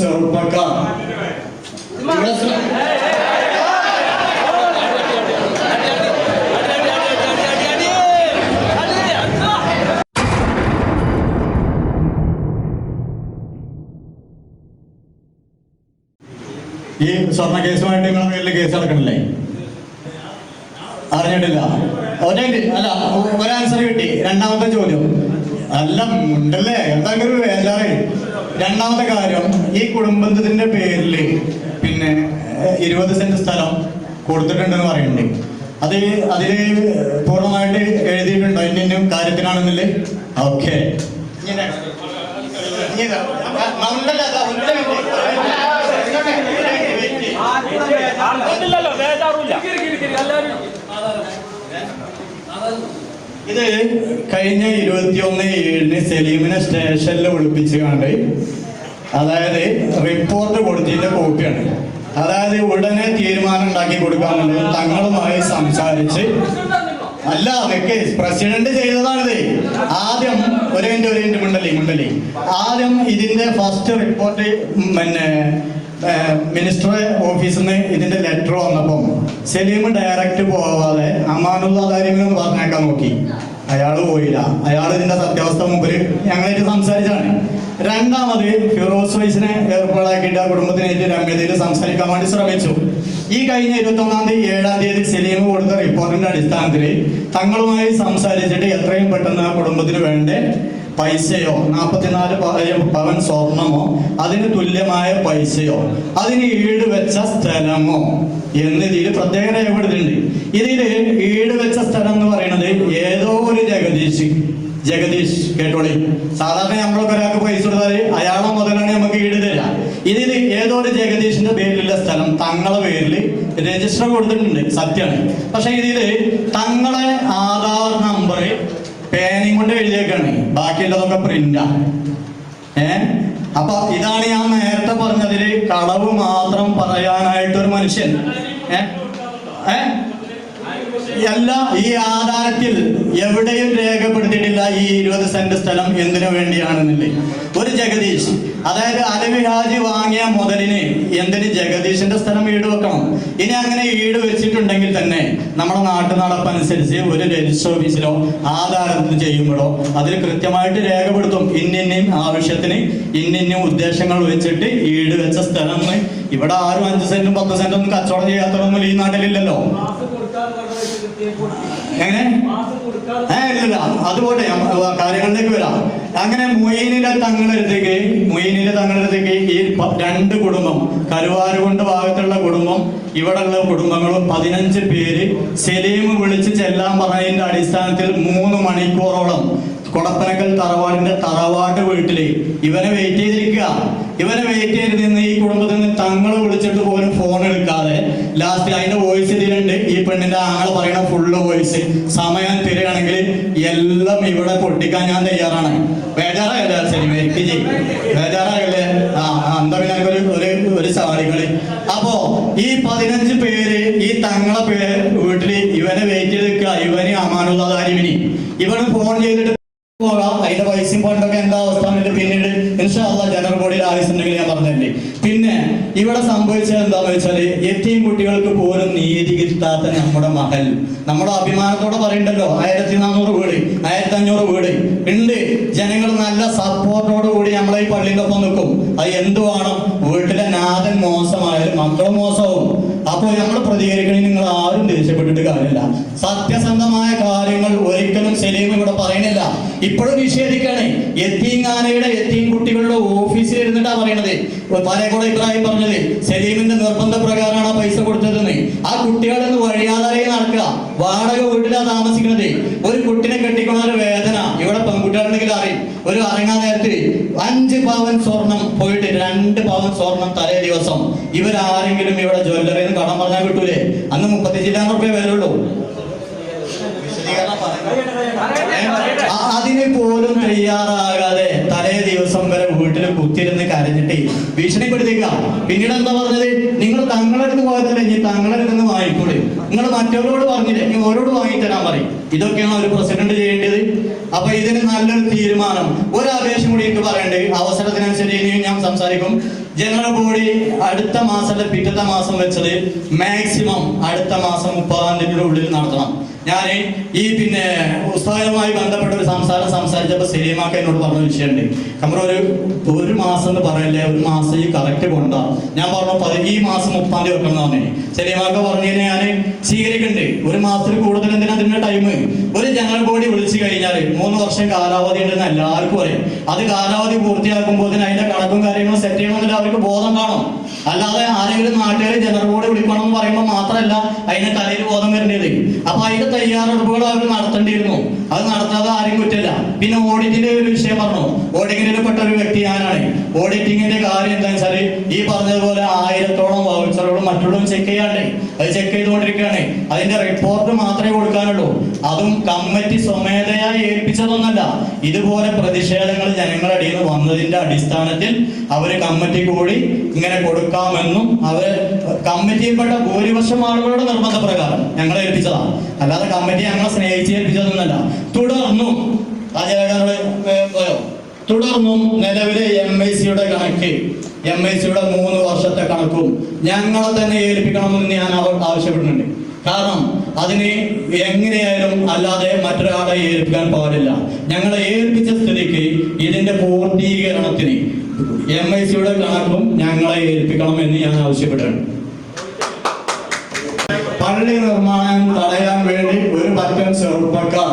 ചെറുപ്പക്കാർ ഈ സ്വർണ കേസുമായിട്ട് നിങ്ങൾ പേരിൽ കേസ് നടക്കണില്ലേ? അറിഞ്ഞിട്ടില്ല. അല്ല ഒരു ആൻസർ കിട്ടി. രണ്ടാമത്തെ ചോദ്യം. അല്ല ഉണ്ടല്ലേ എന്താ ഒരു രണ്ടാമത്തെ കാര്യം ഈ കുടുംബത്തിന്റെ പേരിൽ പിന്നെ ഇരുപത് സെന്റ് സ്ഥലം കൊടുത്തിട്ടുണ്ടെന്ന് പറയുന്നുണ്ട്. അത് അതിൽ പൂർണമായിട്ട് എഴുതിയിട്ടുണ്ടോ? ഇന്നും കാര്യത്തിനാണെന്നില്ലേ? ഓക്കെ. ഇല്ലല്ലോ ഇത് കഴിഞ്ഞ ഇരുപത്തിയൊന്ന് ഏഴിന് സലീമിനെ സ്റ്റേഷനിൽ വിളിപ്പിച്ച് കണ്ട് അതായത് റിപ്പോർട്ട് കൊടുത്തതിന്റെ കോപ്പിയാണ് അതായത് ഉടനെ തീരുമാനം ഉണ്ടാക്കി കൊടുക്കാനുള്ളത് തങ്ങളുമായി സംസാരിച്ച് അല്ല അതൊക്കെ പ്രസിഡന്റ് ചെയ്തതാണിത്. ആദ്യം ഒരു മിനിറ്റ് ഒരു മിനിറ്റ് ആദ്യം ഇതിന്റെ ഫസ്റ്റ് റിപ്പോർട്ട് പിന്നെ മിനിസ്റ്റർ ഓഫീസിൽ നിന്ന് ഇതിന്റെ ലെറ്റർ വന്നപ്പം സലീം ഡയറക്റ്റ് പോവാതെ അമാനുള്ള കാര്യങ്ങളെന്ന് പറഞ്ഞേക്കാൻ നോക്കി. അയാൾ പോയില്ല. അയാൾ ഇതിന്റെ സത്യാവസ്ഥ മുമ്പിൽ ഞങ്ങളായിട്ട് സംസാരിച്ചാണ്. രണ്ടാമത് ഫിറോസ് വൈസിനെ ഏർപ്പാടാക്കിയിട്ട് ആ കുടുംബത്തിനായിട്ട് രമ്യതയിൽ സംസാരിക്കാൻ വേണ്ടി ശ്രമിച്ചു. ഈ കഴിഞ്ഞ ഇരുപത്തി ഒന്നാം തീയതി ഏഴാം തീയതി സലീം കൊടുത്ത റിപ്പോർട്ടിന്റെ അടിസ്ഥാനത്തിൽ തങ്ങളുമായി സംസാരിച്ചിട്ട് എത്രയും പെട്ടെന്ന് ആ കുടുംബത്തിന് വേണ്ട പൈസയോ? നാൽപ്പത്തിനാല് പവൻ സ്വർണമോ? അതിന് തുല്യമായ പൈസയോ? അതിന് ഈട് വെച്ച സ്ഥലമോ? എന്ന് ഇതിൽ പ്രത്യേക രേഖപ്പെടുത്തിയിട്ടുണ്ട് ഇതിൽ ഈട് വെച്ച സ്ഥലം എന്ന് പറയുന്നത് ഏതോ ഒരു ജഗദീഷ്. ജഗദീഷ് കേട്ടോളി? സാധാരണ നമ്മളൊക്കെ ഒരാൾക്ക് പൈസ കൊടുത്താൽ അയാളെ മുതലാണ് നമുക്ക് ഈട് തരിക ഇതിൽ ഏതോ ഒരു ജഗദീഷിന്റെ പേരിലുള്ള സ്ഥലം തങ്ങളുടെ പേരിൽ രജിസ്റ്റർ കൊടുത്തിട്ടുണ്ട്. സത്യമാണ്. പക്ഷെ ഇതിൽ തങ്ങളെ ആധാർ നമ്പർ പേനയും കൊണ്ട് എഴുതിയേക്കാണ്. ബാക്കിയുള്ളതൊക്കെ പ്രിന്റാ ഏ? അപ്പൊ ഇതാണ് ഞാൻ നേരത്തെ പറഞ്ഞതിൽ കളവ് മാത്രം പറയാനായിട്ടൊരു മനുഷ്യൻ. ഏ? ഏ? അല്ല ഈ ആധാരത്തിൽ എവിടെയും രേഖപ്പെടുത്തിയിട്ടില്ല ഈ ഇരുപത് സെന്റ് സ്ഥലം എന്തിനു വേണ്ടിയാണെന്നില്ലേ? ഒരു ജഗദീഷ് അതായത് അലവി ഹാജി വാങ്ങിയ മുതലിന് എന്തിന് ജഗദീഷിന്റെ സ്ഥലം ഈട് വെക്കണം? ഇനി അങ്ങനെ ഈട് വെച്ചിട്ടുണ്ടെങ്കിൽ തന്നെ നമ്മുടെ നാട്ടു നടപ്പനുസരിച്ച് ഒരു രജിസ്റ്റർ ഓഫീസിലോ ആധാരത്തിൽ ചെയ്യുമ്പോഴോ അതിൽ കൃത്യമായിട്ട് രേഖപ്പെടുത്തും. ഇന്നിന്നും ആവശ്യത്തിന് ഇന്നിന്നും ഉദ്ദേശങ്ങൾ വെച്ചിട്ട് ഈട് വെച്ച സ്ഥലം ഇവിടെ ആരും അഞ്ച് സെന്റും പത്ത് സെന്റും ഒന്നും കച്ചവടം ചെയ്യാത്തതൊന്നും ഈ നാട്ടിലില്ലല്ലോ. അതുപോലെ കാര്യങ്ങളിലേക്ക് വരാം. അങ്ങനെ മൊയ്നിലെ തങ്ങളടുത്തേക്ക് മൊയ്നിലെ തങ്ങളടുത്തേക്ക് ഈ രണ്ട് കുടുംബം കരുവാരുകൊണ്ട് ഭാഗത്തുള്ള കുടുംബം ഇവിടെയുള്ള കുടുംബങ്ങളും പതിനഞ്ച് പേര് സലീം വിളിച്ച് ചെല്ലാൻ പറഞ്ഞതിന്റെ അടിസ്ഥാനത്തിൽ മൂന്ന് മണിക്കൂറോളം കൊടപ്പനക്കൽ തറവാടിന്റെ തറവാട്ട് വീട്ടിൽ ഇവനെ വെയിറ്റ് ചെയ്തിരിക്കുക. ഇവനെ വെയിറ്റ് ചെയ്തിരുന്ന ഈ കുടുംബത്തിൽ നിന്ന് തങ്ങൾ വിളിച്ചിട്ട് പോലും ഫോൺ എടുക്കാതെ ലാസ്റ്റ് അതിന്റെ പെണ്ണിന്റെ ആങ്ങളെ പറയണ ഫുള്ള് വോയിസ് സമയം തരികയാണെങ്കിൽ എല്ലാം ഇവിടെ പൊട്ടിക്കാൻ ഞാൻ തയ്യാറാണ്. ബേജാറായല്ലേ ചെയ്യും ബേജാറായല്ലേ? ആ എന്താ പിന്നെ ഒരു ഒരു ഒരു സാരികൾ അപ്പോ ഈ പതിനഞ്ച് പേര് ഈ തങ്ങളെ പേര് വീട്ടിൽ ഇവനെ വെയിറ്റ് ചെയ്ത് നിൽക്കുക. ഇവന് അമാനുള്ള താരിവിനി ഇവന് ഫോൺ ചെയ്തിട്ട് അതിന്റെ പൈസയും പോയിട്ടൊക്കെ എന്താ അവസ്ഥ പിന്നീട് ഇൻഷാല്ല ജനറൽ ബോഡിയിൽ ആവശ്യമുണ്ടെങ്കിൽ ഞാൻ പറഞ്ഞല്ലേ പിന്നെ ഇവിടെ സംഭവിച്ചത് എന്താന്ന് വെച്ചാൽ എത്തിയും കുട്ടികൾക്ക് പോലും നീതി കിട്ടാത്ത നമ്മുടെ മഹൽ. നമ്മുടെ അഭിമാനത്തോടെ പറയണ്ടല്ലോ. ആയിരത്തി നാനൂറ് വീട് ആയിരത്തി അഞ്ഞൂറ് വീട്. ഉണ്ട്. ജനങ്ങൾ നല്ല സപ്പോർട്ടോട് കൂടി നമ്മളെ ഈ പള്ളിന്റെ ഒപ്പം നിൽക്കും. അത് എന്തുവാണ് വേണം? വീട്ടിലെ നാഥൻ മോശമായാലും മക്കളും മോശമാവും അപ്പൊ നമ്മൾ പ്രതികരിക്കണമെങ്കിൽ നിങ്ങൾ ആരും ദേഷ്യപ്പെട്ടിട്ട് കാര്യമില്ല. സത്യസന്ധമായ കാര്യങ്ങൾ ഒരിക്കലും ശരിയും ഇവിടെ പറയുന്നില്ല. ഇപ്പോഴും നിഷേധിക്കാണ്. എത്തീങ്ങാനയുടെ എത്തീം കുട്ടികളുടെ ഓഫീസിൽ ഇരുന്നിട്ടാ പറയണത് പാലക്കോട് ഇബ്രാഹിം പറഞ്ഞത് സലീമിന്റെ നിർബന്ധ പ്രകാരമാണ് പൈസ കൊടുത്തതെന്ന്? ആ കുട്ടികളെന്ന് വഴിയാതാരെ നടക്കുക. വാടക വീട്ടിലാ താമസിക്കുന്നത് ഒരു കുട്ടിനെ കെട്ടിക്കണ ഒരു വേദന. ഇവിടെ പെൺകുട്ടികളുണ്ടെങ്കിൽ അറിയും. ഒരു അറങ്ങാൻ നേരത്ത് അഞ്ച് പവൻ സ്വർണം പോയിട്ട് രണ്ട് പവൻ സ്വർണം തലേ ദിവസം. ഇവരാരെങ്കിലും ഇവിടെ ജ്വല്ലറിയിൽ നിന്ന് കടം പറഞ്ഞാൽ കിട്ടൂലേ? അന്ന് മുപ്പത്തി ചില്ലായിരം റുപ്യ വരുള്ളൂ അതിന് പോലും തയ്യാറാകാതെ തലേ ദിവസം വരെ വീട്ടിൽ കുത്തിരുന്ന് കരഞ്ഞിട്ട് ഭീഷണിപ്പെടുത്തിക്ക പിന്നീട് എന്താ പറഞ്ഞത്? നിങ്ങൾ തങ്ങളെടുത്ത് പോയതല്ലേ ഇനി തങ്ങളെടുത്ത് നിന്ന് വാങ്ങിക്കൂടെ? നിങ്ങൾ മറ്റവരോട് പറഞ്ഞില്ലേ ഇനി ഓരോട് വാങ്ങിത്തരാൻ പറയും. ഇതൊക്കെയാണ് ഒരു പ്രസിഡന്റ് ചെയ്യേണ്ടത്. അപ്പൊ ഇതിന് നല്ലൊരു തീരുമാനം. ഒരു അപേക്ഷ കൂടി എനിക്ക് പറയണ്ടേ? അവസരത്തിനനുസരിച്ച് ഇനിയും ഞാൻ സംസാരിക്കും. ജനറൽ ബോഡി അടുത്ത മാസത്തെ പിറ്റത്തെ മാസം വെച്ചത് മാക്സിമം അടുത്ത മാസം മുപ്പതാം തീയതിയുടെ ഉള്ളിൽ നടത്തണം. ഞാൻ ഈ പിന്നെ ഉസ്താദുമായി ബന്ധപ്പെട്ട ഒരു സംസാരം സംസാരിച്ചപ്പോൾ സലീമാക്ക എന്നോട് പറഞ്ഞ വിഷയമുണ്ട്. നമ്മൾ ഒരു ഒരു മാസം എന്ന് പറയല്ലേ? ഒരു മാസം ഈ കറക്റ്റ് കൊണ്ടാ. ഞാൻ പറഞ്ഞു പതി ഈ മാസം മുപ്പാം തീയതി വെക്കണം എന്ന് പറഞ്ഞു. സലീമാക്ക പറഞ്ഞതിന് ഞാൻ സ്വീകരിക്കുന്നുണ്ട് ഒരു മാസത്തിൽ കൂടുതൽ എന്തിനാ അതിന്റെ ടൈം ഒരു ജനറൽ ബോഡി വിളിച്ചു കഴിഞ്ഞാൽ മൂന്ന് വർഷം കാലാവധി ഉണ്ടെന്ന് എല്ലാവർക്കും അറിയാം. അത് കാലാവധി പൂർത്തിയാക്കുമ്പോൾ അതിന്റെ കണക്കും കാര്യങ്ങളും സെറ്റ് ചെയ്യണമെന്നില്ല അവർക്ക് ബോധം കാണും. അല്ലാതെ ആരെങ്കിലും നാട്ടുകാർ ജനറൽ ബോഡി വിളിക്കണം എന്ന് പറയുമ്പോൾ മാത്രമല്ല അതിന്റെ തലയിൽ ബോധം വരേണ്ടത്. അപ്പൊ അതിന്റെ തയ്യാറെടുപ്പുകൾ അവർ നടത്തേണ്ടിയിരുന്നു. അത് നടത്താതെ ആരും കുറ്റല്ല. പിന്നെ ഓഡിറ്റിന്റെ ഒരു വിഷയം പറഞ്ഞു. ഓഡിറ്റിംഗിൽ പെട്ട ഒരു വ്യക്തി ഞാനാണ് ഓഡിറ്റിംഗിന്റെ കാര്യം എന്താ വെച്ചാൽ ഈ പറഞ്ഞതുപോലെ ആയിരത്തോളം വൗച്ചറുകളും മറ്റുള്ളതും ചെക്ക് ചെയ്യാണ്ട് അത് ചെക്ക് ചെയ്തുകൊണ്ടിരിക്കുകയാണ്. അതിന്റെ റിപ്പോർട്ട് മാത്രമേ കൊടുക്കാനുള്ളൂ. അതും കമ്മിറ്റി സ്വമേധയായി ഏൽപ്പിച്ചതൊന്നല്ല ഇതുപോലെ പ്രതിഷേധങ്ങൾ ജനങ്ങളുടെ ഇടയിൽ നിന്ന് വന്നതിന്റെ അടിസ്ഥാനത്തിൽ അവർ കമ്മിറ്റി കൂടി ഇങ്ങനെ കൊടുക്കാമെന്നും അവർ കമ്മിറ്റിയിൽപ്പെട്ട ഭൂരിപക്ഷം ആളുകളുടെ നിർബന്ധപ്രകാരം ഞങ്ങളെ ഏൽപ്പിച്ചതാണ് അല്ലാതെ കമ്മിറ്റി ഞങ്ങളെ സ്നേഹിച്ച് ഏൽപ്പിച്ചതൊന്നുമല്ല. തുടർന്നും രാജാക്കാരോട് പോയോ തുടർന്നും നിലവിലെ എം ഐ സിയുടെ കണക്ക് എം ഐ സിയുടെ മൂന്ന് വർഷത്തെ കണക്കും ഞങ്ങളെ തന്നെ ഏൽപ്പിക്കണമെന്ന് ഞാൻ ആവശ്യപ്പെടുന്നുണ്ട്. കാരണം അതിനെ എങ്ങനെയായാലും അല്ലാതെ മറ്റൊരാളെ ഏൽപ്പിക്കാൻ പാടില്ല. ഞങ്ങളെ ഏൽപ്പിച്ച സ്ഥിതിക്ക് ഇതിന്റെ പൂർത്തീകരണത്തിന് എം ഐ സിയുടെ കണക്കും ഞങ്ങളെ ഏൽപ്പിക്കണം എന്ന് ഞാൻ ആവശ്യപ്പെടുകയാണ്. പള്ളി നിർമ്മാണം തടയാൻ വേണ്ടി ഒരു പറ്റം ചെറുപ്പക്കാർ.